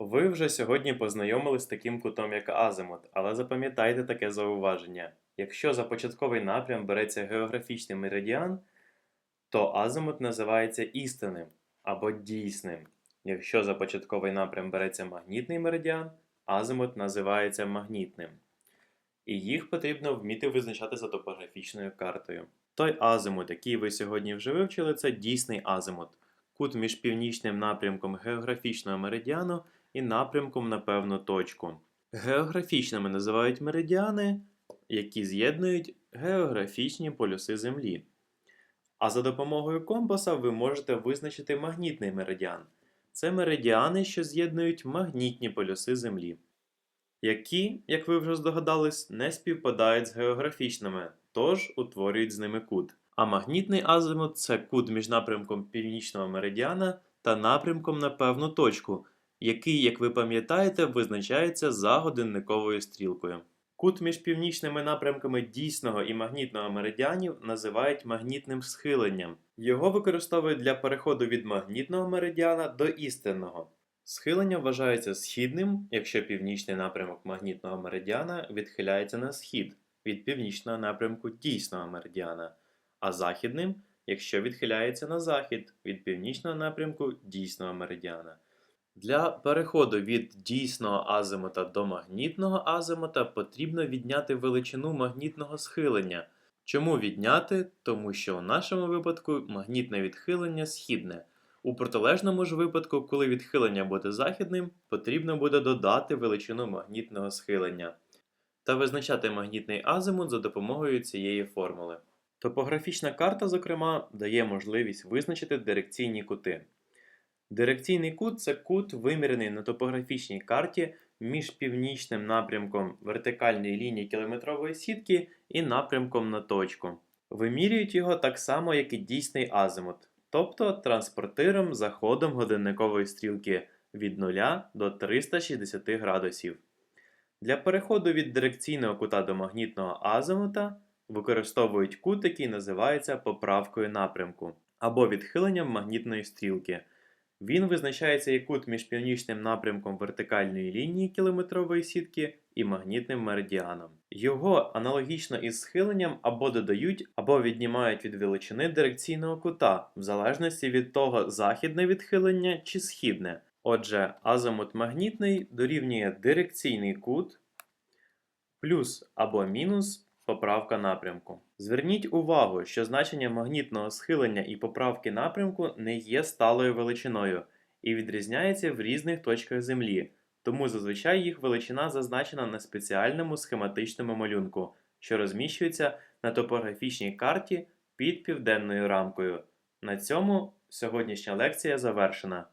Ви вже сьогодні познайомились з таким кутом, як азимут, але запам'ятайте таке зауваження. Якщо за початковий напрям береться географічний меридіан, то азимут називається істинним або дійсним. Якщо за початковий напрям береться магнітний меридіан, азимут називається магнітним. І їх потрібно вміти визначати за топографічною картою. Той азимут, який ви сьогодні вже вивчили, це дійсний азимут. Кут між північним напрямком географічного меридіану і напрямком на певну точку. Географічними називають меридіани, які з'єднують географічні полюси Землі. А за допомогою компаса ви можете визначити магнітний меридіан. Це меридіани, що з'єднують магнітні полюси Землі, які, як ви вже здогадались, не співпадають з географічними, тож утворюють з ними кут. А магнітний азимут це кут між напрямком північного меридіана та напрямком на певну точку, який, як ви пам'ятаєте, визначається за годинниковою стрілкою. Кут між північними напрямками дійсного і магнітного меридіанів називають магнітним схиленням. Його використовують для переходу від магнітного меридіана до істинного. Схилення вважається східним, якщо північний напрямок магнітного меридіана відхиляється на схід від північного напрямку дійсного меридіана, а західним, якщо відхиляється на захід від північного напрямку дійсного меридіана. Для переходу від дійсного азимута до магнітного азимута потрібно відняти величину магнітного схилення. Чому відняти? Тому що у нашому випадку магнітне відхилення східне. У протилежному ж випадку, коли відхилення буде західним, потрібно буде додати величину магнітного схилення та визначати магнітний азимут за допомогою цієї формули. Топографічна карта, зокрема, дає можливість визначити дирекційні кути. Дирекційний кут це кут, вимірений на топографічній карті між північним напрямком вертикальної лінії кілометрової сітки і напрямком на точку. Вимірюють його так само, як і дійсний азимут, тобто транспортиром за ходом годинникової стрілки від 0 до 360 градусів. Для переходу від дирекційного кута до магнітного азимута використовують кут, який називається поправкою напрямку або відхиленням магнітної стрілки. Він визначається як кут між північним напрямком вертикальної лінії кілометрової сітки і магнітним меридіаном. Його аналогічно із схиленням або додають, або віднімають від величини дирекційного кута, в залежності від того, західне відхилення чи східне. Отже, азимут магнітний дорівнює дирекційний кут плюс або мінус поправка напрямку. Зверніть увагу, що значення магнітного схилення і поправки напрямку не є сталою величиною і відрізняється в різних точках Землі, тому зазвичай їх величина зазначена на спеціальному схематичному малюнку, що розміщується на топографічній карті під південною рамкою. На цьому сьогоднішня лекція завершена.